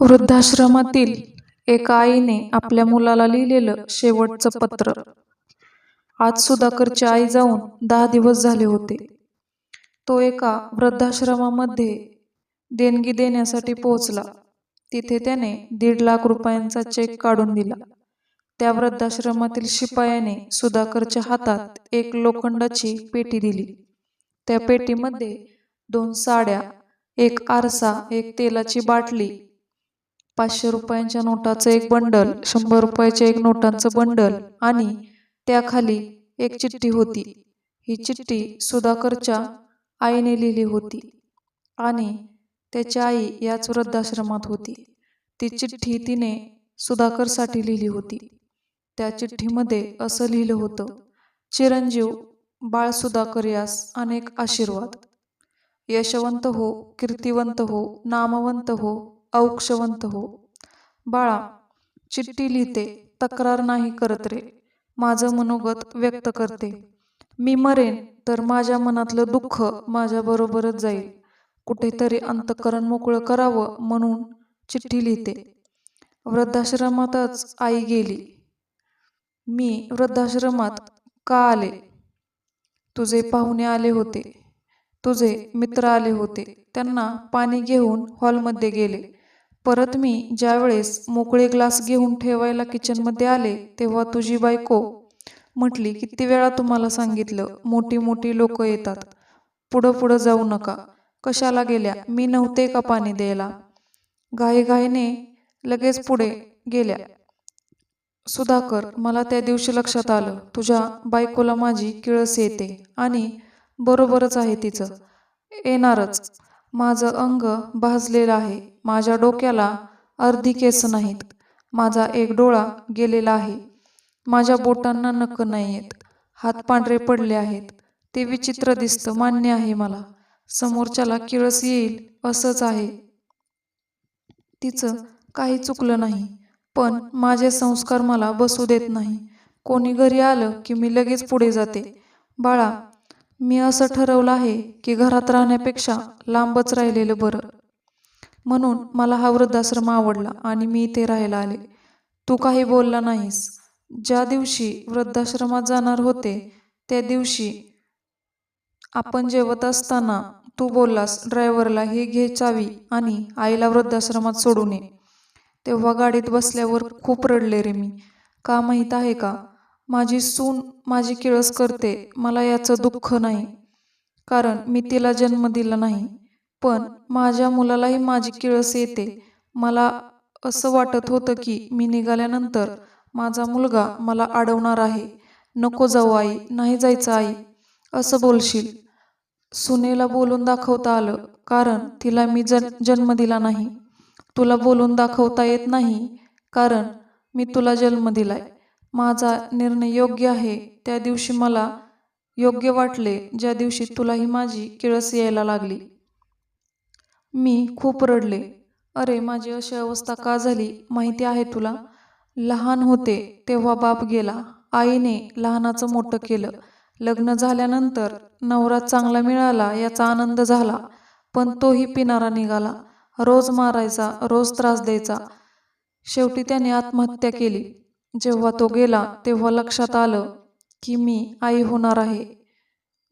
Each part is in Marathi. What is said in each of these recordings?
वृद्धाश्रमातील एका आईने आपल्या मुलाला लिहिलेलं शेवटचं पत्र. आज सुधाकरची आई जाऊन दहा दिवस झाले होते. तो एका वृद्धाश्रमामध्ये देणगी देण्यासाठी पोहोचला. तिथे त्याने दीड लाख रुपयांचा चेक काढून दिला. त्या वृद्धाश्रमातील शिपायाने सुधाकरच्या हातात एक लोखंडाची पेटी दिली. त्या पेटीमध्ये दोन साड्या एक आरसा एक तेलाची बाटली पाचशे रुपयांच्या नोटाचं एक बंडल शंभर रुपयाच्या एक नोटांचं बंडल आणि त्याखाली एक चिठ्ठी होती. ही चिठ्ठी सुधाकरच्या आईने लिहिली होती आणि त्याची आई याच वृद्धाश्रमात होती. ती चिठ्ठी तिने सुधाकरसाठी लिहिली होती. त्या चिठ्ठीमध्ये असं लिहिलं होतं चिरंजीव बाळ सुधाकर यास अनेक आशीर्वाद. यशवंत हो कीर्तिवंत हो नामवंत हो औक्षवंत हो. बाळा चिठ्ठी लिहिते तक्रार नाही करत रे. माझं मनोगत व्यक्त करते. मी मरेन तर माझ्या मनातलं दुःख माझ्याबरोबरच जाईल. कुठेतरी अंतकरण मोकळं करावं म्हणून चिठ्ठी लिहिते. वृद्धाश्रमातच आई गेली. मी वृद्धाश्रमात का आले? तुझे पाहुणे आले होते. तुझे मित्र आले होते. त्यांना पाणी घेऊन हॉलमध्ये गेले. परत मी ज्यावेळेस मोकळे ग्लास घेऊन ठेवायला किचनमध्ये आले तेव्हा तुझी बायको म्हटली किती वेळा तुम्हाला सांगितलं मोठी मोठी लोक येतात. पुढं पुढं जाऊ नका. कशाला गेल्या? मी नव्हते का पाणी द्यायला? घाईघाईने लगेच पुढे गेल्या. सुधाकर मला त्या दिवशी लक्षात आलं. तुझ्या बायकोला माझी किळस येते आणि बरोबरच आहे तिचं. येणारच. माझं अंग भाजलेलं आहे. माझ्या डोक्याला अर्धी केस नाहीत. माझा एक डोळा गेलेला आहे. माझ्या बोटांना नक नाही आहेत हात पांढरे पडले आहेत. ते विचित्र दिसतं. मान्य आहे मला. समोरच्याला किळस येईल असंच आहे. तिचं काही चुकलं नाही. पण माझे संस्कार मला बसू देत नाही. कोणी घरी आलं की मी लगेच पुढे जाते. बाळा मी असं ठरवलं आहे की घरात राहण्यापेक्षा लांबच राहिलेलं बरं. म्हणून मला हा वृद्धाश्रम आवडला आणि मी इथे राहायला आले. तू काही बोलला नाहीस. ज्या दिवशी वृद्धाश्रमात जाणार होते त्या दिवशी आपण जेवत असताना तू बोललास ड्रायव्हरला हे घे चावी आणि आईला वृद्धाश्रमात सोडून ये तेव्हा गाडीत बसल्यावर खूप रडले रे मी. का माहीत आहे का? माझी सून माझी किळस करते मला याचं दुःख नाही. कारण मी तिला जन्म दिला नाही. पण माझ्या मुलालाही माझी किळस येते. मला असं वाटत होतं की मी निघाल्यानंतर माझा मुलगा मला अडवणार आहे. नको जाऊ आई नाही जायचं आई. असं बोलशील. सुनेला बोलून दाखवता आलं कारण तिला मी जन जन्म दिला नाही. तुला बोलून दाखवता येत नाही कारण मी तुला जन्म दिलाय. माझा निर्णय योग्य आहे. त्या दिवशी मला योग्य वाटले ज्या दिवशी तुलाही माझी किळस यायला लागली. मी खूप रडले. अरे माझी अशी अवस्था का झाली? माहिती आहे तुला? लहान होते तेव्हा बाप गेला. आईने लहानाचं मोठं केलं. लग्न झाल्यानंतर नवरा चांगला मिळाला याचा आनंद झाला. पण तोही पिणारा निघाला. रोज मारायचा रोज त्रास द्यायचा. शेवटी त्याने आत्महत्या केली. जेव्हा तो गेला तेव्हा लक्षात आलं की मी आई होणार आहे.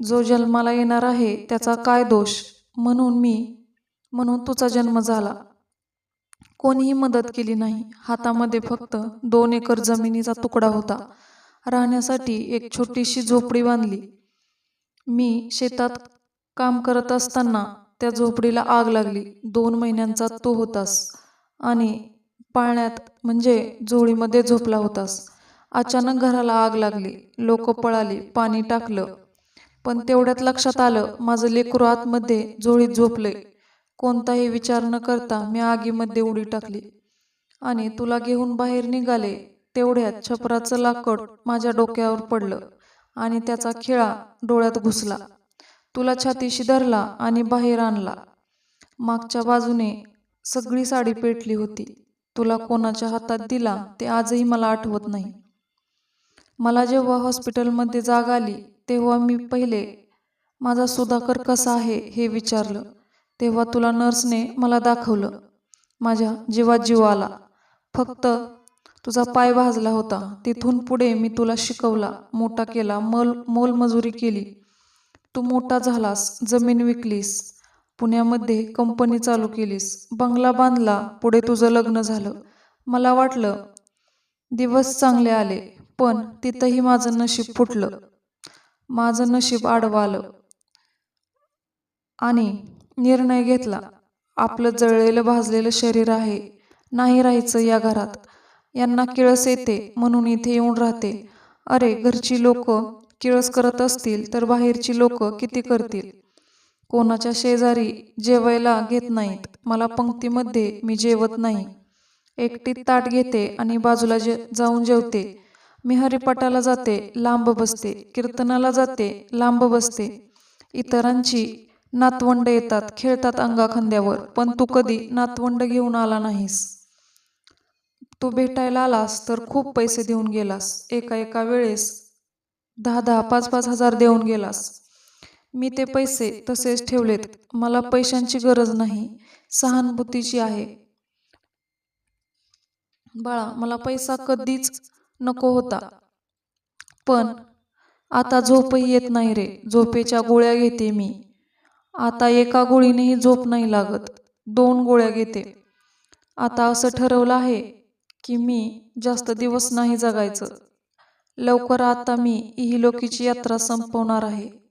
जो जन्माला येणार आहे त्याचा काय दोष? म्हणून मी म्हणून तुझा जन्म झाला. कोणीही मदत केली नाही. हातामध्ये फक्त दोन एकर जमिनीचा तुकडा होता. राहण्यासाठी एक छोटीशी झोपडी बांधली. मी शेतात काम करत असताना त्या झोपडीला आग लागली. दोन महिन्यांचा तू होतास. आणि पाळण्यात म्हणजे झोळीमध्ये झोपला होतास. अचानक घराला आग लागली. लोक पळाली पाणी टाकलं. पण तेवढ्यात लक्षात आलं माझं लेकरू आतमध्ये झोळीत झोपले कोणताही विचार न करता मी आगीमध्ये उडी टाकली. आणि तुला घेऊन बाहेर निघाले तेवढ्यात छपराचं लाकड माझ्या डोक्यावर पडलं आणि त्याचा खिळा डोळ्यात घुसला. तुला छातीशी धरला आणि बाहेर आणला. मागच्या बाजूने सगळी साडी पेटली होती. तुला कोणाच्या हातात दिला ते आजही मला आठवत नाही. मला जेव्हा हॉस्पिटलमध्ये जाग आली तेव्हा मी पहिले माझा सुधाकर कसा आहे? हे विचारलं. तेव्हा तुला नर्सने मला दाखवलं. माझ्या जीवात जीव आला. फक्त तुझा पाय भाजला होता. तिथून पुढे मी तुला शिकवला. मोठा केला. मल मोलमजुरी केली. तू मोठा झालास. जमीन विकलीस. पुण्यामध्ये कंपनी चालू केलीस. बंगला बांधला. पुढे तुझं लग्न झालं. मला वाटलं दिवस चांगले आले पण तिथंही माझं नशीब फुटलं. माझं नशीब आडवं आलं. आणि निर्णय घेतला. आपलं जळलेलं भाजलेलं शरीर आहे. नाही राहायचं या घरात. यांना किळस येते म्हणून इथे येऊन राहते. अरे घरची लोक किळस करत असतील तर बाहेरची लोक किती करतील? कोणाच्या शेजारी जेवायला घेत नाहीत. मला पंक्तीमध्ये मी जेवत नाही. एकटीत ताट घेते आणि बाजूला जे जाऊन जेवते. मी हरिपाठाला जाते लांब बसते कीर्तनाला जाते लांब बसते. इतरांची नातवंड येतात खेळतात अंगाखांद्यावर पण तू कधी नातवंड घेऊन आला नाहीस. तू भेटायला आलास तर खूप पैसे देऊन गेलास. एका एका वेळेस दहा दहा पाच पाच हजार देऊन गेलास. मी ते पैसे तसेच ठेवलेत. मला पैशांची गरज नाही. सहानुभूतीची आहे. बाळा मला पैसा कधीच नको होता. पण आता झोपही येत नाही रे. झोपेच्या गोळ्या घेते मी. आता एका गोळीनेही झोप नाही लागत. दोन गोळ्या घेते. आता असं ठरवलं आहे की मी जास्त दिवस नाही जगायचं. लवकर आता मी इहिलोकीची यात्रा संपवणार आहे.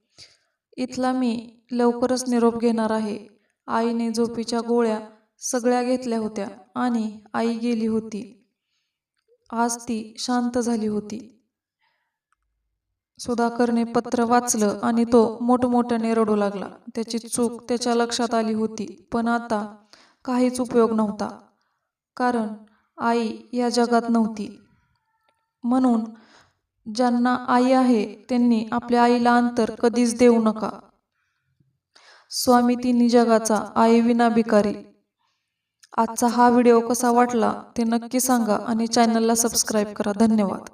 इथला मी लवकरच निरोप घेणार आहे. आईने झोपीच्या गोळ्या सगळ्या घेतल्या होत्या आणि आई गेली होती. आज ती शांत झाली होती. सुधाकरने पत्र वाचलं आणि तो मोठमोठ्याने रडू लागला. त्याची चूक त्याच्या लक्षात आली होती पण आता काहीच उपयोग नव्हता. कारण आई या जगात नव्हती. म्हणून ज्यांना आई आहे त्यांनी आपल्या आईला अंतर कधीच देऊ नका. स्वामी तिन्ही जगाचा आई विना भिकारी. आजचा हा व्हिडिओ कसा वाटला ते नक्की सांगा आणि चॅनलला सबस्क्राईब करा. धन्यवाद.